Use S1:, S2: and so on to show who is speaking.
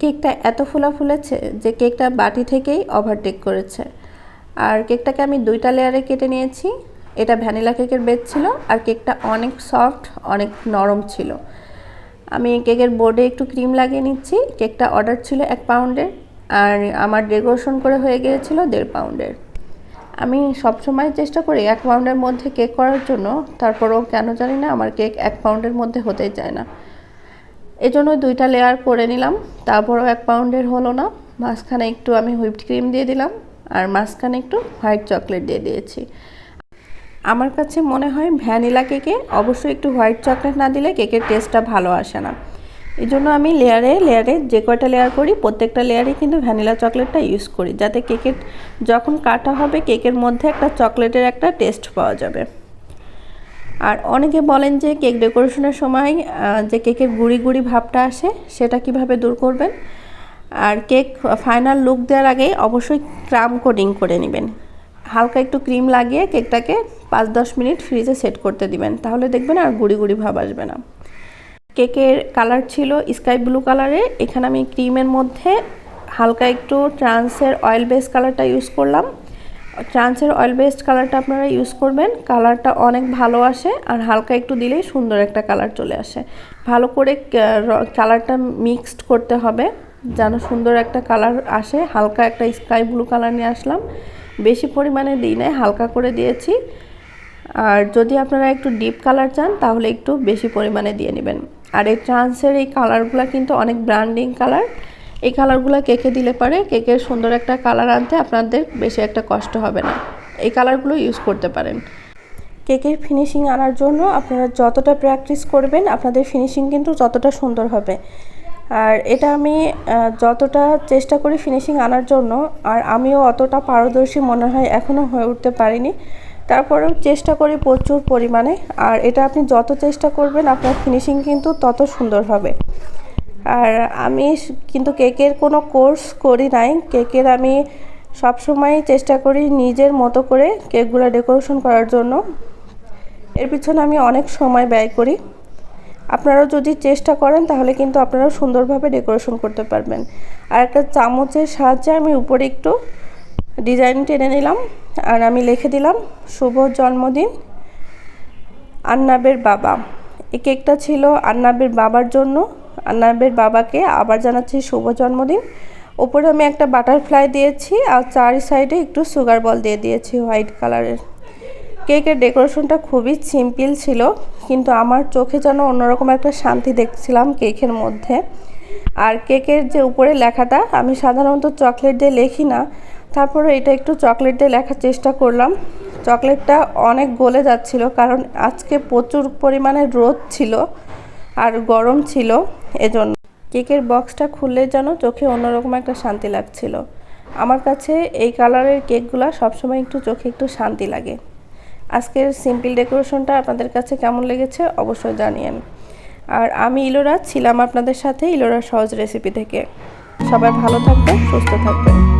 S1: কেকটা এত ফোলা ফুলেছে যে কেকটা বাটি থেকেই ওভারটেক করেছে। আর কেকটাকে আমি দুইটা লেয়ারে কেটে নিয়েছি। এটা ভ্যানিলা কেকের বেদ ছিল আর কেকটা অনেক সফট অনেক নরম ছিল। আমি কেকের বোর্ডে একটু ক্রিম লাগিয়ে নিচ্ছি। কেকটা অর্ডার ছিল এক পাউন্ডের আর আমার ডেকোরেশন করে হয়ে গিয়েছিল দেড় পাউন্ডের আমি সবসময় চেষ্টা করি এক পাউন্ডের মধ্যে কেক করার জন্য, তারপরেও কেন জানি না আমার কেক এক পাউন্ডের মধ্যে হতেই চায় না। এজন্য দুইটা লেয়ার করে নিলাম। তারপরও এক পাউন্ডের হলো না। মাঝখানে একটু আমি হুইপড ক্রিম দিয়ে দিলাম আর মাঝখানে একটু হোয়াইট চকলেট দিয়ে দিয়েছি। আমার কাছে মনে হয় ভ্যানিলা কেকে অবশ্যই একটু হোয়াইট চকলেট না দিলে কেকের টেস্টটা ভালো আসে না। এই জন্য আমি লেয়ারে লেয়ারে যে কয়টা লেয়ার করি, প্রত্যেকটা লেয়ারে কিন্তু ভ্যানিলা চকলেটটা ইউজ করি। যাতে কেকের যখন কাটা হবে কেকের মধ্যে একটা চকলেটের একটা টেস্ট পাওয়া যাবে। আর অনেকে বলেন যে কেক ডেকোরেশনের সময় যে কেকের গুড়ি গুড়ি ভাবটা আসে, সেটা কীভাবে দূর করবেন? আর কেক ফাইনাল লুক দেওয়ার আগে অবশ্যই ক্রাম কোডিং করে নেবেন। হালকা একটু ক্রিম লাগিয়ে কেকটাকে পাঁচ দশ মিনিট ফ্রিজে সেট করতে দিবেন। তাহলে দেখবেন আর গুড়ি গুড়ি ভাব আসবে না। কেকের কালার ছিল স্কাই ব্লু কালারে। এখানে আমি ক্রিমের মধ্যে হালকা একটু ট্রান্সের অয়েল বেস কালারটা ইউজ করলাম। ট্রান্সের অয়েল বেসড কালারটা আপনারা ইউজ করবেন। কালারটা অনেক ভালো আসে আর হালকা একটু দিলেই সুন্দর একটা কালার চলে আসে। ভালো করে কালারটা মিক্সড করতে হবে যেন সুন্দর একটা কালার আসে। হালকা একটা স্কাই ব্লু কালার নিয়ে আসলাম। বেশি পরিমাণে দিই নাই, হালকা করে দিয়েছি। আর যদি আপনারা একটু ডিপ কালার চান, তাহলে একটু বেশি পরিমাণে দিয়ে নেবেন। আর এই ট্রান্সের এই কালারগুলো কিন্তু অনেক ব্র্যান্ডিং কালার এই কালারগুলো কেকে দিলে পারে। কেকের সুন্দর একটা কালার আনতে আপনাদের বেশি একটা কষ্ট হবে না। এই কালারগুলো ইউজ করতে পারেন। কেকের ফিনিশিং আনার জন্য আপনারা যতটা প্র্যাকটিস করবেন, আপনাদের ফিনিশিং কিন্তু ততটা সুন্দর হবে। আর এটা আমি যতটা চেষ্টা করি ফিনিশিং আনার জন্য, আর আমিও অতটা পারদর্শী মনে হয় এখনও হয়ে উঠতে পারিনি। তারপরেও চেষ্টা করি প্রচুর পরিমাণে, আর এটা আপনি যত চেষ্টা করবেন, আপনার ফিনিশিং কিন্তু তত সুন্দর হবে। আর আমি কিন্তু কেকের কোনো কোর্স করি নাই। কেকের আমি সবসময় চেষ্টা করি নিজের মতো করে কেকগুলো ডেকোরেশন করার জন্য। এর পিছনে আমি অনেক সময় ব্যয় করি। আপনারাও যদি চেষ্টা করেন, তাহলে কিন্তু আপনারাও সুন্দরভাবে ডেকোরেশন করতে পারবেন। আর একটা চামচের সাহায্যে আমি উপরে একটু ডিজাইন টেনে নিলাম। আর আমি লিখে দিলাম, শুভ জন্মদিন, আন্নাবের বাবা। এই কেকটা ছিল আন্নাবের বাবার জন্য। আন্নাবের বাবাকে আবার জানাচ্ছি শুভ জন্মদিন। ওপরে আমি একটা বাটারফ্লাই দিয়েছি আর চারি সাইডে একটু সুগার বল দিয়ে দিয়েছি হোয়াইট কালারের। কেকের ডেকোরেশনটা খুবই সিম্পল ছিল, কিন্তু আমার চোখে যেন অন্যরকম একটা শান্তি দেখছিলাম কেকের মধ্যে। আর কেকের যে উপরে লেখাটা, আমি সাধারণত চকলেট দিয়ে লেখি না, তারপরে এটা একটু চকলেট দিয়ে লেখার চেষ্টা করলাম। চকলেটটা অনেক গলে যাচ্ছিল, কারণ আজকে প্রচুর পরিমাণে রোদ ছিল। আর গরম ছিল এজন্য। কেকের বক্সটা খুললে যেন চোখে অন্যরকম একটা শান্তি লাগছিল। আমার কাছে এই কালারের কেকগুলো সবসময় একটু চোখে একটু শান্তি লাগে। আজকের সিম্পল ডেকোরেশনটা আপনাদের কাছে কেমন লেগেছে অবশ্যই জানিয়েন। আর আমি ইলোরা ছিলাম আপনাদের সাথে ইলোরা সহজ রেসিপি থেকে। সবাই ভালো থাকবেন, সুস্থ থাকবেন।